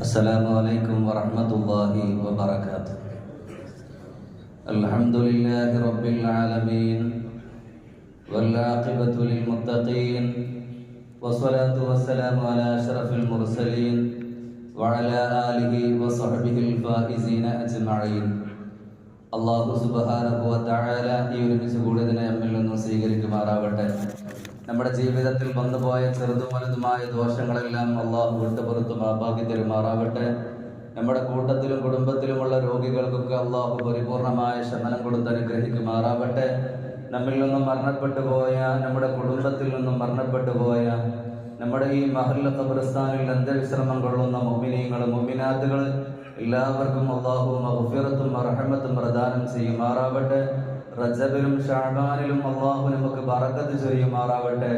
السلام عليكم ورحمة الله وبركاته الحمد لله رب العالمين والعاقبة للمتقين والصلاة والسلام على أشرف المرسلين وعلى آله وصحبه الفائزين أجمعين അള്ളാഹു സുബാനഹു താഴല ഈ ഒരുമിച്ച് കൂടിയതിനെ നമ്മിൽ നിന്നും സ്വീകരിക്കുമാറാവട്ടെ നമ്മുടെ ജീവിതത്തിൽ വന്നുപോയ ചെറുതും വലുതുമായ ദോഷങ്ങളെല്ലാം അള്ളാഹു വിട്ടുപുറത്ത് മാപ്പാക്കി തെരുമാറാവട്ടെ നമ്മുടെ കൂട്ടത്തിലും കുടുംബത്തിലുമുള്ള രോഗികൾക്കൊക്കെ അള്ളാഹു പരിപൂർണമായ ശമനം കൊടുത്ത് അനുഗ്രഹിക്കുമാറാവട്ടെ നമ്മിൽ നിന്നും മരണപ്പെട്ടു പോയ നമ്മുടെ കുടുംബത്തിൽ നിന്നും മരണപ്പെട്ടു പോയ നമ്മുടെ ഈ മഹല്ല ഖബർസ്ഥാനിൽ അന്ത്യവിശ്രമം കൊള്ളുന്ന മൊമിനീങ്ങൾ മൊമിനാത്തുകൾ എല്ലാവർക്കും അള്ളാഹു മഹുഫിറത്തും അർഹമത്തും പ്രദാനം ചെയ്യുമാറാവട്ടെ റജബിലും ഷാബാനിലും അള്ളാഹു നമുക്ക് ബറക്കത്ത് ചെയ്യുമാറാവട്ടെ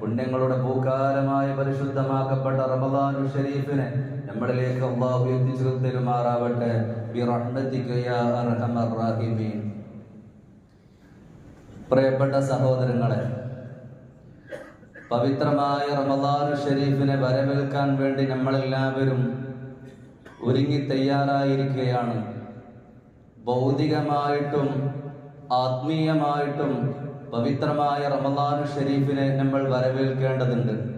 പുണ്യങ്ങളുടെ പൂക്കാലമായി പരിശുദ്ധമാക്കപ്പെട്ട റമദാനു ഷരീഫിനെ നമ്മളിലേക്ക് അള്ളാഹു എത്തിച്ചു തരുമാറാവട്ടെ. പ്രിയപ്പെട്ട സഹോദരങ്ങളെ പവിത്രമായ റമദാനു ഷരീഫിനെ വരവേൽക്കാൻ വേണ്ടി നമ്മളെല്ലാവരും ഒരുങ്ങി തയ്യാറായിരിക്കുകയാണ്. ഭൗതികമായിട്ടും ആത്മീയമായിട്ടും പവിത്രമായ റമദാനു ഷെരീഫിനെ നമ്മൾ വരവേൽക്കേണ്ടതുണ്ട്.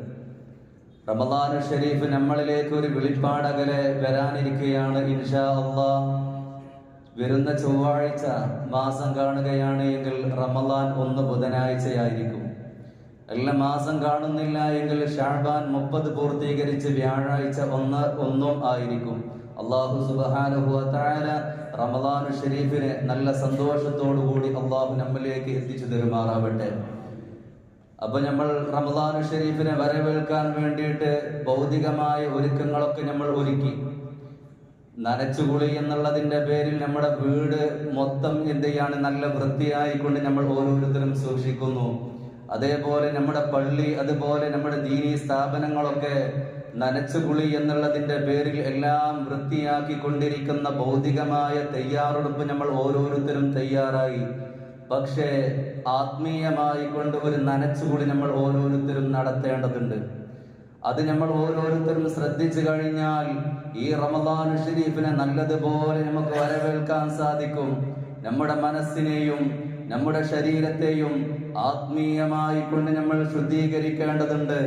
റമദാനു ഷെരീഫ് നമ്മളിലേക്ക് ഒരു വെളിപ്പാടകലെ വരാനിരിക്കുകയാണ് ഇൻഷാ അള്ളാ. വരുന്ന ചൊവ്വാഴ്ച മാസം കാണുകയാണ് എങ്കിൽ റമദാൻ ഒന്ന് ബുധനാഴ്ചയായിരിക്കും. അല്ല മാസം കാണുന്നില്ല എങ്കിൽ ഷാബാൻ മുപ്പത് പൂർത്തീകരിച്ച് വ്യാഴാഴ്ച ഒന്ന് ഒന്നും ആയിരിക്കും. അള്ളാഹു സുബാനുഭവത്തായ റമദാനു ഷെരീഫിനെ നല്ല സന്തോഷത്തോടു കൂടി അള്ളാഹു നമ്മിലേക്ക് എത്തിച്ചു തരുമാറാവട്ടെ. അപ്പൊ നമ്മൾ റമദാനു ഷെരീഫിനെ വരവേൽക്കാൻ വേണ്ടിയിട്ട് ഭൗതികമായ ഒരുക്കങ്ങളൊക്കെ നമ്മൾ ഒരുക്കി. നനച്ചുകുളി എന്നുള്ളതിന്റെ പേരിൽ നമ്മുടെ വീട് മൊത്തം എന്ത് ചെയ്യാണ്? നല്ല വൃത്തിയായിക്കൊണ്ട് നമ്മൾ ഓരോരുത്തരും സൂക്ഷിക്കുന്നു. അതേപോലെ നമ്മുടെ പള്ളി അതുപോലെ നമ്മുടെ ദീനീ സ്ഥാപനങ്ങളൊക്കെ നനച്ചുകുളി എന്നുള്ളതിന്റെ പേരിൽ എല്ലാം വൃത്തിയാക്കി കൊണ്ടിരിക്കുന്ന ഭൗതികമായ തയ്യാറെടുപ്പ് നമ്മൾ ഓരോരുത്തരും തയ്യാറായി. പക്ഷേ ആത്മീയമായി കൊണ്ട് ഒരു നനച്ചുകുളി നമ്മൾ ഓരോരുത്തരും നടത്തേണ്ടതുണ്ട്. അത് നമ്മൾ ഓരോരുത്തരും ശ്രദ്ധിച്ചു കഴിഞ്ഞാൽ ഈ റമദാൻ ഷരീഫിനെ നല്ലതുപോലെ നമുക്ക് വരവേൽക്കാൻ സാധിക്കും. നമ്മുടെ മനസ്സിനെയും നമ്മുടെ ശരീരത്തെയും ആത്മീയമായി കൊണ്ട് നമ്മൾ ശുദ്ധീകരിക്കേണ്ടതുണ്ട്.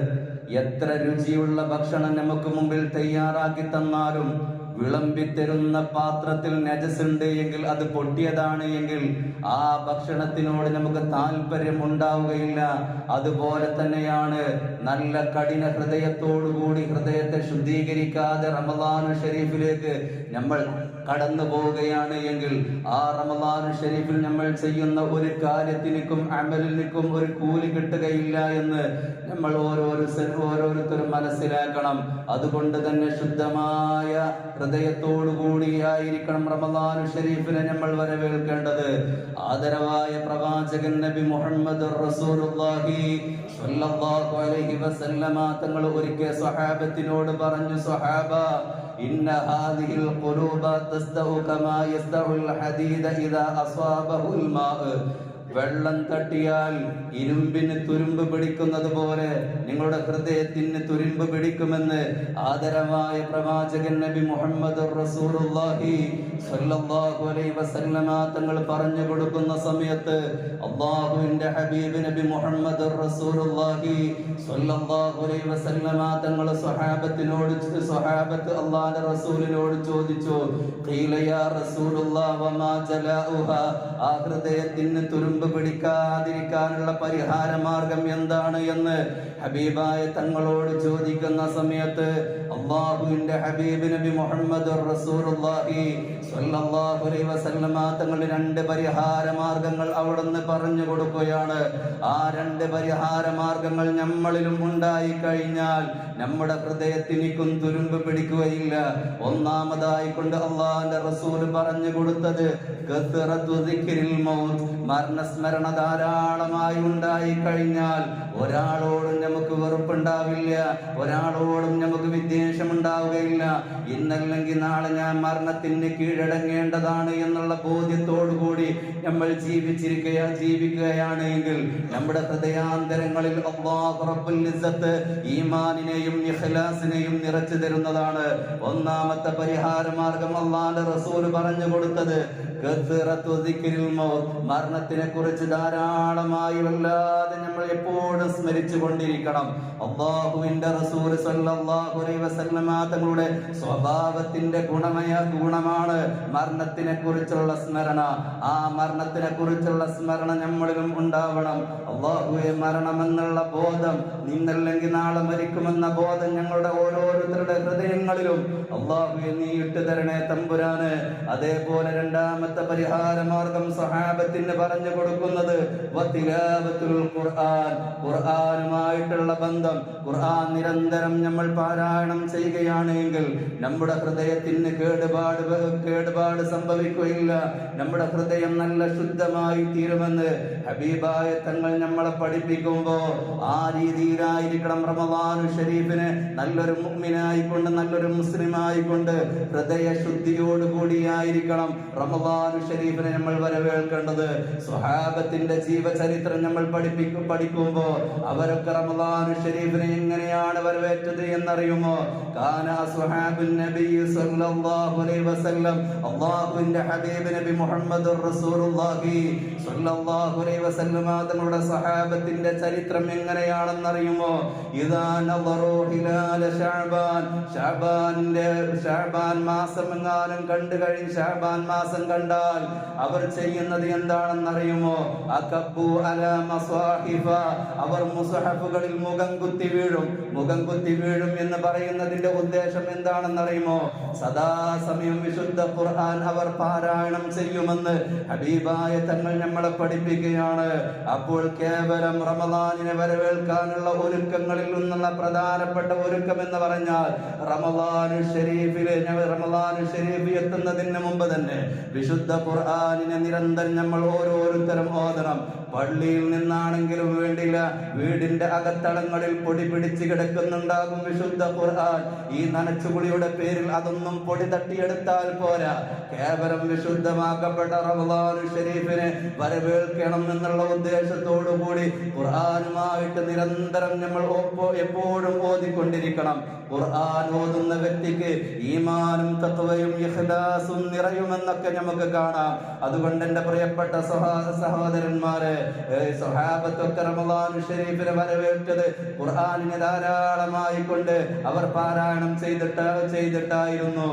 എത്ര രുചിയുള്ള ഭക്ഷണം നമുക്ക് മുമ്പിൽ തയ്യാറാക്കി തന്നാലും വിളമ്പിത്തരുന്ന പാത്രത്തിൽ നജസുണ്ട് എങ്കിൽ അത് പൊട്ടിയതാണ് എങ്കിൽ ആ ഭക്ഷണത്തിനോട് നമുക്ക് താല്പര്യം ഉണ്ടാവുകയില്ല അതുപോലെ തന്നെയാണ് നല്ല കഠിന ഹൃദയത്തോടുകൂടി ഹൃദയത്തെ ശുദ്ധീകരിക്കാതെ റമദാനു ഷെരീഫിലേക്ക് നമ്മൾ കടന്നു പോവുകയാണ് എങ്കിൽ ആ റമദാൻ ഷരീഫിൽ നമ്മൾ ചെയ്യുന്ന ഒരു കാര്യത്തിനും അമലിനും ഒരു കൂലി കിട്ടുകയില്ല എന്ന് നമ്മൾ ഓരോരുത്തരും ഓരോരുത്തരും മനസ്സിലാക്കണം. അതുകൊണ്ട് തന്നെ ശുദ്ധമായ ഹൃദയത്തോടുകൂടിയായിരിക്കണം റമദാൻ ഷരീഫിനെ നമ്മൾ വരവേൽക്കേണ്ടത്. ആദരവായ പ്രവാചകൻ നബി മുഹമ്മദ് റസൂലുള്ളാഹി സ്വല്ലല്ലാഹു അലൈഹി വസല്ലമ തങ്ങൾ ഒരിക്കൽ സ്വഹാബത്തിനോട് പറഞ്ഞു സ്വഹാബ ഇന്ന ഹാദിഹിൽ ഖുലൂബ തസ്തഉ കമാ യസ്തഉൽ ഹദീദ ഇദാ അസ്വാബഹുൽ മാഅ് വെള്ളം തട്ടിയാൽ ഇരുമ്പിന് തുരുമ്പ് പിടിക്കുന്നത് പോലെ നിങ്ങളുടെ ഹൃദയത്തിന് തുരുമ്പ് പിടിക്കുമെന്ന് ആദരമായ പ്രവാചകൻ നബി മുഹമ്മദ് തങ്ങൾ പറഞ്ഞു കൊടുക്കുന്ന സമയത്ത് അള്ളാഹുവിന്റെ ഹബീബ് നബി മുഹമ്മദ് തങ്ങൾ സ്വഹാബത്തിനോട് സ്വഹാബത്ത് അള്ളാഹുന്റെ റസൂലിനോട് ചോദിച്ചു ആ ഹൃദയത്തിന് തുരുമ്പ് പിടിക്കാതിരിക്കാനുള്ള പരിഹാര മാർഗം എന്താണ് എന്ന് ഹബീബായ തങ്ങളോട് ചോദിക്കുന്ന സമയത്ത് അള്ളാഹുവിന്റെ ഹബീബ് നബി മുഹമ്മദ് റസൂലുള്ളാഹി അലൈഹി വസല്ലമ തങ്ങൾ രണ്ട് പരിഹാര മാർഗങ്ങൾ അവിടുന്ന് പറഞ്ഞു കൊടുക്കുകയാണ്. ആ രണ്ട് പരിഹാര മാർഗങ്ങൾ നമ്മളിലും ഉണ്ടായി കഴിഞ്ഞാൽ നമ്മുടെ ഹൃദയത്തിനിക്കും തുരുമ്പ് പിടിക്കുകയില്ല. ഒന്നാമതായി കൊണ്ട് അള്ളാഹിന്റെ റസൂൽ പറഞ്ഞു കൊടുത്തത് മരണ മരണസ്മരണ ധാരാളമായി ഉണ്ടായി കഴിഞ്ഞാൽ ഒരാളോടും നമുക്ക് വെറുപ്പുണ്ടാവില്ല ഒരാളോടും നമുക്ക് വിദ്വേഷം ഉണ്ടാവുകയില്ല ഇന്നല്ലെങ്കിൽ നാളെ ഞാൻ മരണത്തിന് കീഴടങ്ങേണ്ടതാണ് എന്നുള്ള ബോധ്യത്തോടു കൂടി നമ്മൾ ജീവിച്ചിരിക്കുക ജീവിക്കുകയാണ് എങ്കിൽ നമ്മുടെ ഹൃദയാന്തരങ്ങളിൽ ഈമാനിനെയും ഇഖ്ലാസിനെയും നിറച്ചു തരുന്നതാണ്. ഒന്നാമത്തെ പരിഹാര മാർഗം അള്ളാന്റെ റസൂൽ പറഞ്ഞു കൊടുത്തത് മരണത്തിനെ കുറിച്ച് ധാരാളമായി വല്ലാതെ നമ്മൾ എപ്പോഴും സ്മരിച്ചു കൊണ്ടിരിക്കണം അള്ളാഹുവിന്റെ വസല്ലമ തങ്ങളുടെ സ്വഭാവത്തിന്റെ ഗുണമയ ഗുണമാണ് മരണത്തിനെ കുറിച്ചുള്ള സ്മരണ. ആ മരണത്തിനെ കുറിച്ചുള്ള സ്മരണ നമ്മളിലും ഉണ്ടാവണം. അള്ളാഹുവെ മരണമെന്നുള്ള ബോധം നിന്നല്ലെങ്കിൽ നാളെ മരിക്കുമെന്ന ബോധം ഞങ്ങളുടെ ഓരോരുത്തരുടെ ഹൃദയങ്ങളിലും. അള്ളാഹുവെ നീ ഇട്ടു തരണേ തമ്പുരാന്. അതേപോലെ രണ്ടാമത്തെ പരിഹാര മാർഗം സഹാബത്തിന് പറഞ്ഞു കൊടുക്കുന്നത് ഖുർആൻ. ഖുർആനുമായിട്ടുള്ള ബന്ധം. ഖുർആൻ നിരന്തരം നമ്മൾ പാരായണം ചെയ്യുകയാണെങ്കിൽ നമ്മുടെ ഹൃദയത്തിന് കേടുപാട് കേടുപാട് സംഭവിക്കുകയില്ല. നമ്മുടെ ഹൃദയം നല്ല ശുദ്ധമായി തീരുമെന്ന് ഹബീബായ തങ്ങൾ നമ്മളെ പഠിപ്പിക്കുമ്പോൾ ആ രീതിയിലായിരിക്കണം റമവാനു ഷരീഫിന് നല്ലൊരു മുഗ്മിനായിക്കൊണ്ട് നല്ലൊരു മുസ്ലിമായിക്കൊണ്ട് ഹൃദയ ശുദ്ധിയോട് കൂടിയായിരിക്കണം റമദാനു ഷരീഫിനെ നമ്മൾ വരവേൽക്കേണ്ടത്. സ്വഹാബത്തിന്റെ ജീവചരിത്രം നമ്മൾ പഠിപ്പിക്കും പഠിക്കുമ്പോ അവരൊക്കെ റമദാനു ഷരീഫിനെ എങ്ങനെയാണ് വരവേറ്റത് എന്നറിയുമോ? അല്ലാഹുവിന്റെ ഹബീബ് നബി സഹാബത്തിന്റെ ചരിത്രം എങ്ങനെയാണെന്നറിയുമോ? ശഅബാൻ മാസം എങ്ങാനും കണ്ടു കഴിഞ്ഞ് ഷാബാൻ മാസം കണ്ടാൽ അവർ ചെയ്യുന്നത് എന്താണെന്നറിയുമോ? അവർ മുസഹഫുകളിൽ മുഖം കുത്തി വീഴും. മുഖം കുത്തി വീഴും എന്ന് പറയുന്നതിന്റെ ഉദ്ദേശം എന്താണെന്നറിയുമോ? സദാസമയം വിശുദ്ധ ഖുർആൻ അവർ പാരായണം ചെയ്യുമെന്ന് ഹബീബായ തങ്ങൾ നമ്മളെ പഠിപ്പിക്കുകയാണ്. അപ്പോൾ കേവലം റമദാനിനെ വരവേൽക്കാനുള്ള ഒരുക്കങ്ങളിൽ നിന്നുള്ള പ്രധാനപ്പെട്ട ഒരുക്കം എന്ന് പറഞ്ഞാൽ റമദാനു ഷെരീഫിലെ റമദാനു ഷെരീഫ് എത്തുന്നതിന് മുമ്പ് തന്നെ വിശുദ്ധ ഖുർആനിനെ നിരന്തരം നമ്മൾ ഓരോരുത്തരും ഓതണം. പള്ളിയിൽ നിന്നാണെങ്കിലും വേണ്ടില്ല. വീടിന്റെ അകത്തളങ്ങളിൽ പൊടി പിടിച്ച് കിടക്കുന്നുണ്ടാകും വിശുദ്ധ ഖുർആൻ. ഈ നനച്ചുകുളിയുടെ പേരിൽ അതൊന്നും പൊടി തട്ടിയെടുത്താൽ പോരാ. കേവലം വിശുദ്ധമാക്കപ്പെട്ട റമദാനു ഷെരീഫിനെ വരവേൽക്കണം എന്നുള്ള ഉദ്ദേശത്തോടു കൂടി ഖുർആാനുമായിട്ട് നിരന്തരം നമ്മൾ എപ്പോഴും ഓതിക്കൊണ്ടിരിക്കണം. ഖുർആൻ ഓതുന്ന വ്യക്തിക്ക് ഈമാനും തത്വയും ഇഖ്ലാസും നിറയുമെന്നൊക്കെ നമുക്ക് കാണാം. അതുകൊണ്ട് എന്റെ പ്രിയപ്പെട്ട സഹ- സഹോദരന്മാരെ ഷരീഫിനെ വരവേറ്റത് ഖുർആനിനെ ധാരാളമായി കൊണ്ട് അവർ പാരായണം ചെയ്തിട്ട് ചെയ്തിട്ടായിരുന്നു.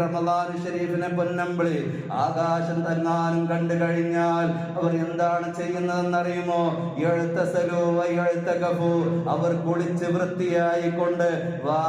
റമദാൻ. ഷരീഫിനെ പൊന്നമ്പിളി. ആകാശം തന്നാനും കണ്ടു കഴിഞ്ഞാൽ അവർ എന്താണ് ചെയ്യുന്നതെന്നറിയുമോ? എഴുത്ത കഫു അവർ കുളിച്ച് വൃത്തിയായി കൊണ്ട്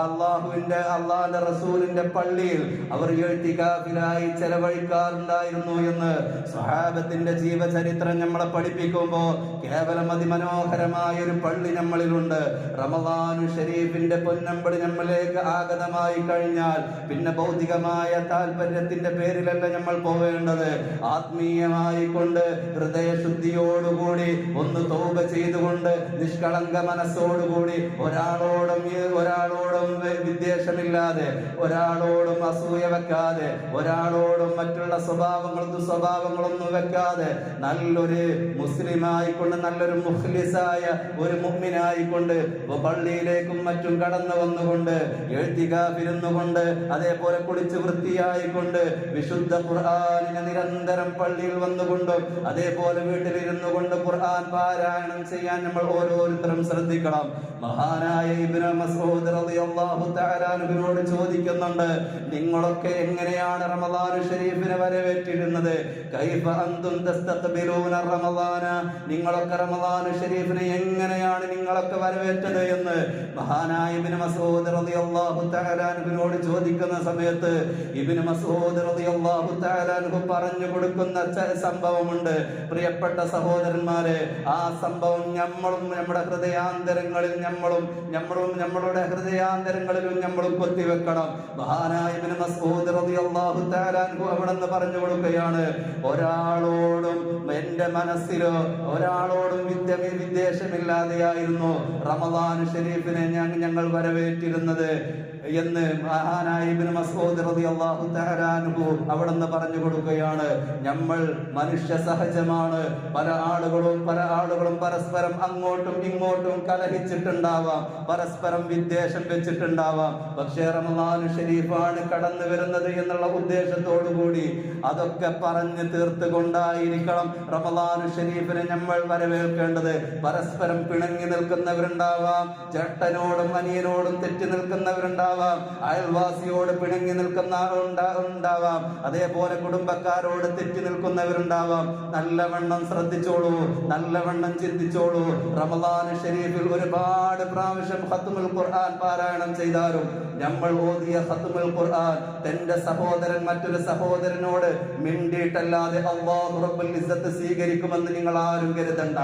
അള്ളാഹുവിന്റെ അള്ളാന്റെ റസൂലിന്റെ പള്ളിയിൽ അവർ എഴുത്തികാഫിലായി ചെലവഴിക്കാറുണ്ടായിരുന്നു എന്ന് സഹാബത്തിന്റെ ജീവചരിത്രം നമ്മളെ പഠിപ്പിക്കുമ്പോ കേവലം അതിമനോഹരമായ ഒരു പള്ളി നമ്മളിലുണ്ട്. റമവാനു ഷരീഫിന്റെ പൊന്നമ്പടി നമ്മളിലേക്ക് ആഗതമായി കഴിഞ്ഞാൽ പിന്നെ ഭൗതികമായ താല്പര്യത്തിന്റെ പേരിലല്ല നമ്മൾ പോവേണ്ടത്? ആത്മീയമായി കൊണ്ട് ഹൃദയശുദ്ധിയോടുകൂടി ഒന്ന് തോപ ചെയ്തുകൊണ്ട് നിഷ്കളങ്ക മനസ്സോടുകൂടി ഒരാളോടും ഒരാളോടും വിദ്വേഷമില്ലാതെ ഒരാളോടും അസൂയ വെക്കാതെ ഒരാളോടും മറ്റുള്ള സ്വഭാവങ്ങളും ദുസ്വഭാവങ്ങളൊന്നും വെക്കാതെ നല്ലൊരു മുസ്ലിമായിക്കൊണ്ട് നല്ലൊരു മുഖ്ലിസായ ഒരു മുമ്മിനായിക്കൊണ്ട് പള്ളിയിലേക്കും മറ്റും കടന്നു വന്നുകൊണ്ട് എഴുത്തികാഫിരുന്നുകൊണ്ട് അതേപോലെ കുളിച്ച് വൃത്തിയായിക്കൊണ്ട് വിശുദ്ധ ഖുർആാനിനെ നിരന്തരം പള്ളിയിൽ വന്നുകൊണ്ടും അതേപോലെ വീട്ടിലിരുന്നു കൊണ്ട് ഖുർആൻ പാരായണം ചെയ്യാൻ നമ്മൾ ഓരോരുത്തരും ശ്രദ്ധിക്കണം. മഹാനായ ഇബ്നു മസ്ഊദ് റളിയല്ലാഹു തആല ചോദിക്കുന്നുണ്ട് നിങ്ങളൊക്കെ എങ്ങനെയാണ് റമദാൻ ഷരീഫിനെ വരവേറ്റിരുന്നത് നിങ്ങളൊക്കെ റമദാൻ ഷരീഫിനെ എങ്ങനെയാണ് നിങ്ങളൊക്കെ വരവേറ്റത് എന്ന് മഹാനായ ഇബ്നു മസ്ഊദ് റളിയല്ലാഹു തആല അൻഹുവിനോട് ചോദിക്കുന്ന സമയത്ത് ഇബ്നു മസ്ഊദ് റളിയല്ലാഹു തആല അൻഹു പറഞ്ഞു കൊടുക്കുന്ന സംഭവമുണ്ട്. പ്രിയപ്പെട്ട സഹോദരന്മാരെ ആ സംഭവം നമ്മളും നമ്മുടെ ഹൃദയാന്തരങ്ങളിൽ നമ്മളും നമ്മളും നമ്മളുടെ ഹൃദയാന്തരങ്ങളിലും നമ്മൾ കൊത്തിവെക്കണം. മഹാനായ ഇബ്നു മസ്ഊദ് റളിയല്ലാഹു തആല അൻഹു അവിടെന്ന് പറഞ്ഞു കൊടുക്കുകയാണ്. ഒരാളോടും എന്റെ മനസ്സിലോ ഒരാളോടും വിദ്യ വിദ്വേഷമില്ലാതെയായിരുന്നു റമദാൻ ഷെരീഫിനെ ഞങ്ങൾ വരവേറ്റിരുന്നത്. എന്ന് മഹാനായിബിന് ഇബ്നു റതി റളിയല്ലാഹു തഹരാനുഹു അവിടെ നിന്ന് പറഞ്ഞു കൊടുക്കുകയാണ്. നമ്മൾ മനുഷ്യ സഹജമാണ്. പല ആളുകളും പല ആളുകളും പരസ്പരം അങ്ങോട്ടും ഇങ്ങോട്ടും കലഹിച്ചിട്ടുണ്ടാവാം. പരസ്പരം വിദ്വേഷം വെച്ചിട്ടുണ്ടാവാം. പക്ഷേ റമദാൻ ഷരീഫാണ് കടന്നു വരുന്നത് എന്നുള്ള ഉദ്ദേശത്തോടു കൂടി അതൊക്കെ പറഞ്ഞു തീർത്തുകൊണ്ടായിരിക്കണം റമദാൻ ഷരീഫിനെ നമ്മൾ വരവേൽക്കേണ്ടത്. പരസ്പരം പിണങ്ങി നിൽക്കുന്നവരുണ്ടാവാം ചേട്ടനോടും അനിയനോടും തെറ്റി നിൽക്കുന്നവരുണ്ടാവാം. അയൽവാസിയോട് പിണങ്ങി നിൽക്കുന്ന ഉണ്ടാ- ഉണ്ടാവാം. അതേപോലെ കുടുംബക്കാരോട് തെറ്റി നിൽക്കുന്നവരുണ്ടാവാം. നല്ലവണ്ണം ശ്രദ്ധിച്ചോളൂ. നല്ലവണ്ണം ചിന്തിച്ചോളൂ. റമദാൻ ഷരീഫിൽ ഒരുപാട് പ്രാവശ്യം ഹത്തുമുൽ ഖുർആൻ പാരായണം ചെയ്താലും നമ്മൾ ഓതിയ ഹത്തുമുൽ ഖുർആൻ തന്റെ സഹോദരൻ മറ്റൊരു സഹോദരനോട് മിണ്ടിയിട്ടല്ലാതെ അള്ളാഹു റബ്ബുൽ ഇസ്സത്ത് സ്വീകരിക്കുമെന്ന് നിങ്ങൾ ആരും കരുതണ്ട.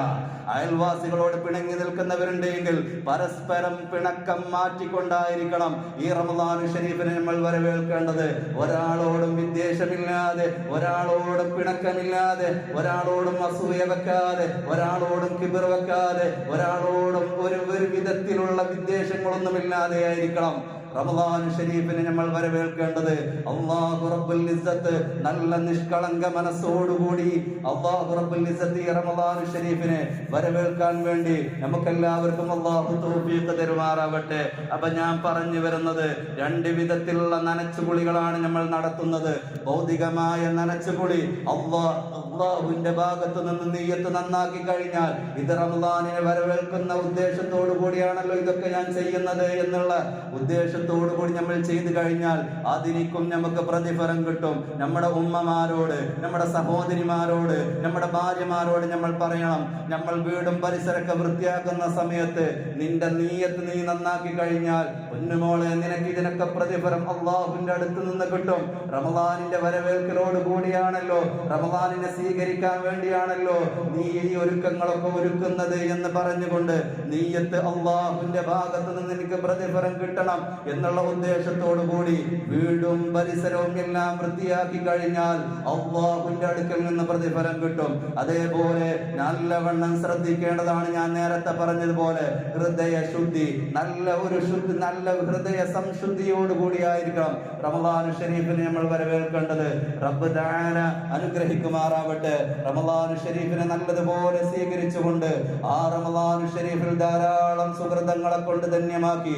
അയൽവാസികളോട് പിണങ്ങി നിൽക്കുന്നവരുണ്ടെങ്കിൽ പരസ്പരം പിണക്കം മാറ്റിക്കൊണ്ടായിരിക്കണം ഈ റമദാൻ ഷരീഫിനെ നമ്മൾ വരവേൽക്കേണ്ടത്. ഒരാളോടും വിദ്വേഷമില്ലാതെ ഒരാളോടും പിണക്കമില്ലാതെ ഒരാളോടും അസൂയ വെക്കാതെ ഒരാളോടും കിബിർ വെക്കാതെ ഒരാളോടും ഒരു ഒരു വിധത്തിലുള്ള വിദ്വേഷങ്ങളൊന്നുമില്ലാതെ ആയിരിക്കണം റമദാൻ ഷരീഫിനെ നമ്മൾ വരവേൽക്കേണ്ടത് അള്ളാഹു റബ്ബുൽ ഇസ്സത്ത് നല്ല നിഷ്കളങ്ക മനസ്സോടുകൂടി അള്ളാഹു റബ്ബുൽ ഇസ്സത്ത് റമദാൻ ഷരീഫിനെ വരവേൽക്കാൻ വേണ്ടി നമുക്കെല്ലാവർക്കും അള്ളാഹു തൗഫീഖ് തരുമാറാവട്ടെ. അപ്പൊ ഞാൻ പറഞ്ഞു വരുന്നത് രണ്ട് വിധത്തിലുള്ള നനച്ചുകുളികളാണ് നമ്മൾ നടത്തുന്നത്. ഭൗതികമായ നനച്ചുകുളി അള്ളാ അള്ളാഹുവിന്റെ ഭാഗത്തു നിന്ന് നീയത്ത് നന്നാക്കി കഴിഞ്ഞാൽ ഇത് റമദാനിനെ വരവേൽക്കുന്ന ഉദ്ദേശത്തോടു കൂടിയാണല്ലോ ഇതൊക്കെ ഞാൻ ചെയ്യുന്നത് എന്നുള്ള ഉദ്ദേശത്തോടു കൂടി നമ്മൾ ചെയ്തു കഴിഞ്ഞാൽ അതിനിക്കും നമുക്ക് പ്രതിഫലം കിട്ടും. നമ്മുടെ ഉമ്മമാരോട് നമ്മുടെ സഹോദരിമാരോട് നമ്മുടെ ഭാര്യമാരോട് നമ്മൾ പറയണം നമ്മൾ വീടും പരിസരമൊക്കെ വൃത്തിയാക്കുന്ന സമയത്ത് നിന്റെ നീയത്ത് നീ നന്നാക്കി കഴിഞ്ഞാൽ പൊന്നുമോളെ നിനക്ക് ഇതിനൊക്കെ പ്രതിഫലം അള്ളാഹുവിന്റെ അടുത്ത് നിന്ന് കിട്ടും. റമദാനിന്റെ വരവേൽക്കലോട് കൂടിയാണല്ലോ റമദാനിനെ സ്വീകരിക്കാൻ വേണ്ടിയാണല്ലോ നീ ഈ ഒരുക്കങ്ങളൊക്കെ ഒരുക്കുന്നത് എന്ന് പറഞ്ഞുകൊണ്ട് നീയത്ത് അള്ളാഹുവിന്റെ ഭാഗത്ത് നിന്ന് നിനക്ക് പ്രതിഫലം കിട്ടണം എന്നുള്ള ഉദ്ദേശത്തോടു കൂടി വീടും പരിസരവും എല്ലാം വൃത്തിയാക്കി കഴിഞ്ഞാൽ അള്ളാഹുന്റെ അടുക്കൽ നിന്ന് പ്രതിഫലം കിട്ടും. അതേപോലെ നല്ലവണ്ണം ശ്രദ്ധിക്കേണ്ടതാണ് ഞാൻ നേരത്തെ പറഞ്ഞതുപോലെ ഹൃദയ ശുദ്ധി. നല്ല ഒരു ശുദ്ധി നല്ല ഹൃദയ സംശുദ്ധിയോട് കൂടിയായിരിക്കണം. റമദാൻ ഷരീഫിനെ നമ്മൾ വരവേൽക്കേണ്ടത് റബ്ബ് ദാന അനുഗ്രഹിക്കുമാറാവട്ടെ. റമദാൻ ഷരീഫിനെ നല്ലതുപോലെ സ്വീകരിച്ചുകൊണ്ട് ആ റമദാൻ ഷരീഫിൽ ധാരാളം സുഹൃതങ്ങളെ കൊണ്ട് ധന്യമാക്കി.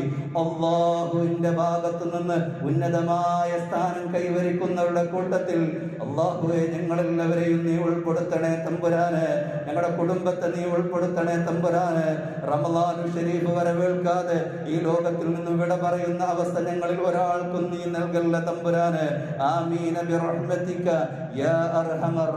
അള്ളാഹുവിന്റെ ഭാഗത്തു നിന്ന് ഉന്നതമായ സ്ഥാനം കൈവരിക്കുന്നവരുടെ കൂട്ടത്തിൽ അള്ളാഹുവെ ഞങ്ങളെല്ലാവരെയും നീ ഉൾപ്പെടുത്തണേ തമ്പുരാന്. ഞങ്ങളുടെ കുടുംബത്തെ നീ ഉൾപ്പെടുത്തണേ തമ്പുരാന്. റമലാനു ഷെരീഫ് വരവേൽക്കാതെ ഈ ലോകത്തിൽ നിന്ന് വിട പറയുന്ന അവസ്ഥ ഞങ്ങളിൽ ഒരാൾക്കും നീ നൽകല്ല തമ്പുരാന്. ആമീന ബിറഹ്മതിക യാ അർഹമർ